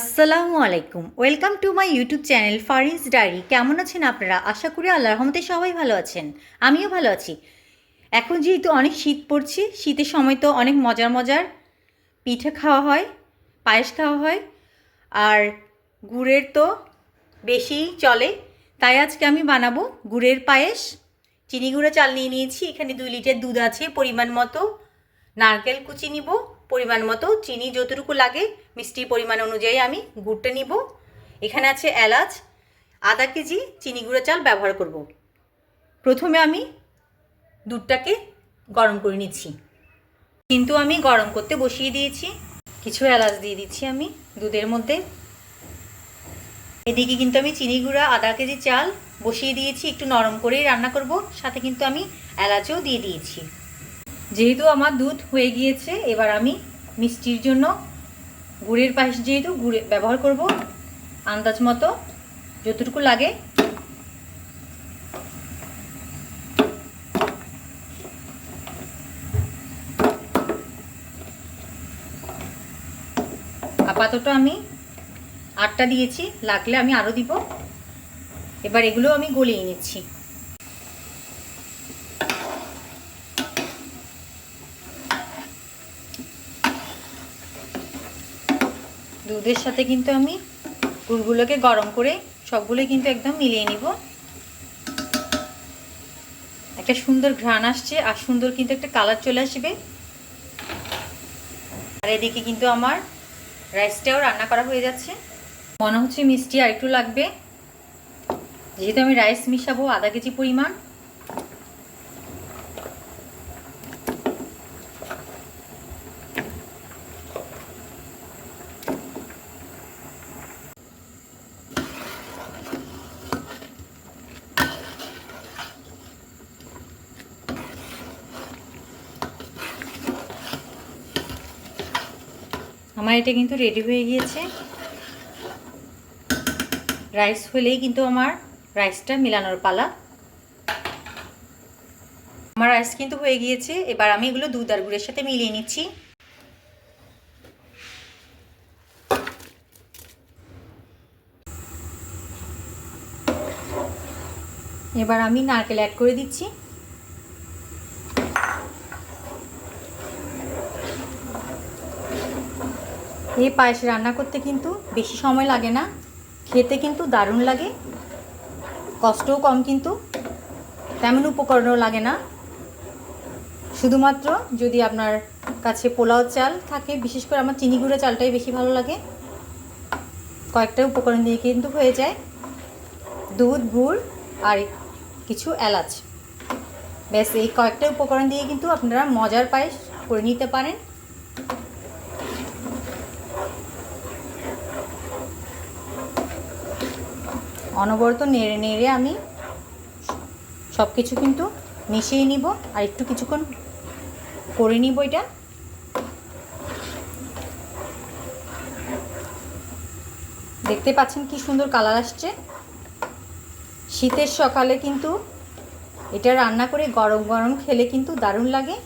আসসালামু আলাইকুম। Welcome to my YouTube channel Fariz diary. কেমন আছেন আপনারা? আশা করি আল্লাহ রহমতে সবাই ভালো আছেন। আমিও ভালো আছি। এখন যেহেতু অনেক শীত পড়ছে, শীতের সময় তো অনেক মজার মজার পিঠে খাওয়া হয়, পায়েস খাওয়া হয়, আর গুড়ের তো বেশি চলে। তাই আজকে আমি বানাবো গুড়ের পায়েস। চিনি গুঁড়ো চাল নিয়ে নিয়েছি। এখানে দুই লিটার দুধ আছে, পরিমাণ মতো। নারকেল কুচি নিব। পরিমাণ মতো, চিনি যতটুকু লাগে মিষ্টির পরিমাণ অনুযায়ী আমি গুড়টা নিব। এখানে আছে এলাচ, আধা কেজি চিনি গুঁড়ো চাল ব্যবহার করব। প্রথমে আমি দুধটাকে গরম করে নিচ্ছি। কিন্তু আমি গরম করতে বসিয়ে দিয়েছি। কিছু এলাচ দিয়ে দিচ্ছি আমি দুধের মধ্যে। এদিকে কিন্তু আমি চিনি গুঁড়া, আধা কেজি চাল বসিয়ে দিয়েছি। একটু নরম করেই রান্না করব। সাথে কিন্তু আমি এলাচও দিয়ে দিয়েছি। যেহেতু আমার দুধ হয়ে গিয়েছে, এবার আমি মিষ্টির জন্য গুড়ের পায়েস যেহেতু গুড়ে ব্যবহার করব, আন্দাজ মতো যতটুকু লাগে। আপাতত আমি আটটা দিয়েছি, লাগলে আমি আরও দিব। এবার এগুলো আমি গলিয়ে নিচ্ছি। দুধের সাথে কিন্তু আমি গুড়গুলোকে গরম করে সবগুলোই কিন্তু একদম মিলিয়ে নিব। একটা সুন্দর ঘ্রাণ আসছে আর সুন্দর কিন্তু একটা কালার চলে আসবে। আর এদিকে কিন্তু আমার রাইসটাও রান্না করা হয়ে যাচ্ছে। মনে হচ্ছে মিষ্টি আর একটু লাগবে। যেহেতু আমি রাইস মিশাবো আধা কেজি পরিমাণ আমার এটা কিন্তু রেডি হয়ে গিয়েছে। রাইস হলেই কিন্তু আমার রাইসটা মেলানোর পালা। আমার রাইস কিন্তু হয়ে গিয়েছে। এবার আমি এগুলো দুধ আর গুড়ের সাথে মিলিয়ে নিচ্ছি। এবার আমি নারকেল অ্যাড করে দিচ্ছি। এই পায়েস রান্না করতে কিন্তু বেশি সময় লাগে না। খেতে কিন্তু দারুণ লাগে। কষ্টও কম কিন্তু। তেমন উপকরণও লাগে না। শুধুমাত্র যদি আপনার কাছে পোলাও চাল থাকে, বিশেষ করে আমার চিনি গুঁড়ো চালটাই বেশি ভালো লাগে। কয়েকটা উপকরণ দিয়ে কিন্তু হয়ে যায়। দুধ, গুড় আর কিছু এলাচ। ব্যাস, এই কয়েকটা উপকরণ দিয়ে কিন্তু আপনারা মজার পায়েস করে নিতে পারেন। অনবরত নেড়ে নেড়ে আমি সব কিছু কিন্তু মিশিয়ে নিব আর একটু কিছুক্ষণ করে নিব এটা। দেখতে পাচ্ছেন কি সুন্দর কালার আসছে। শীতের সকালে কিন্তু এটা রান্না করে গরম গরম খেলে কিন্তু দারুণ লাগে।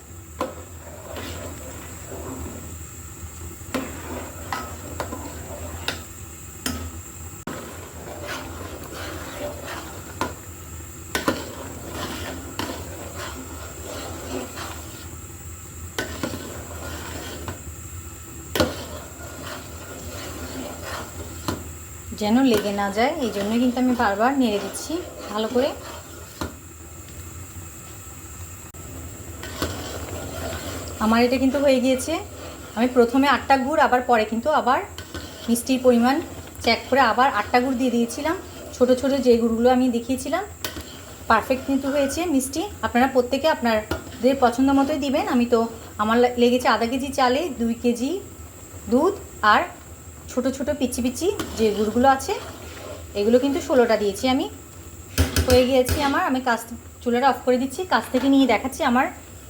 যেন লেগে না যায়, এই জন্যই কিন্তু আমি বারবার নেড়ে দিচ্ছি, ভালো করে। আমার এটা কিন্তু হয়ে গিয়েছে। আমি প্রথমে আটটা গুড়, আবার পরে কিন্তু আবার মিষ্টির পরিমাণ চেক করে আবার আটটা গুড় দিয়ে দিয়েছিলাম। ছোট ছোট যে গুড়গুলো আমি দেখিয়েছিলাম পারফেক্ট কিন্তু হয়েছে মিষ্টি। আপনারা প্রত্যেকে আপনাদের পছন্দ মতোই দিবেন। আমি তো, আমার লেগেছে আধা কেজি চালে দুই কেজি দুধ আর ছোট ছোট পিচি পিচি যে গুড়গুলো আছে, এগুলো কিন্তু ষোলোটা দিয়েছি আমি। হয়ে গিয়েছি আমার, আমি কাজ চুলাটা অফ করে দিচ্ছি, কাছ থেকে নিয়ে দেখাচ্ছি আমার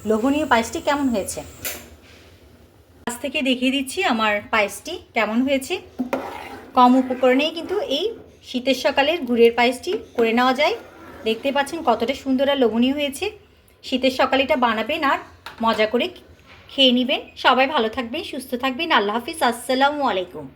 লোভনীয় পায়েসটি কেমন হয়েছে। কাছ থেকে দেখিয়ে দিচ্ছি আমার পায়েসটি কেমন হয়েছে। কম উপকরণেই কিন্তু এই শীতের সকালের গুড়ের পায়েসটি করে নেওয়া যায়। দেখতে পাচ্ছেন কতটা সুন্দর আর লোভনীয় হয়েছে। শীতের সকালে এটা বানাবেন আর মজা করে খেয়ে নেবেন। সবাই ভালো থাকবেন, সুস্থ থাকবেন। আল্লাহ হাফিজ। আসসালামু আলাইকুম।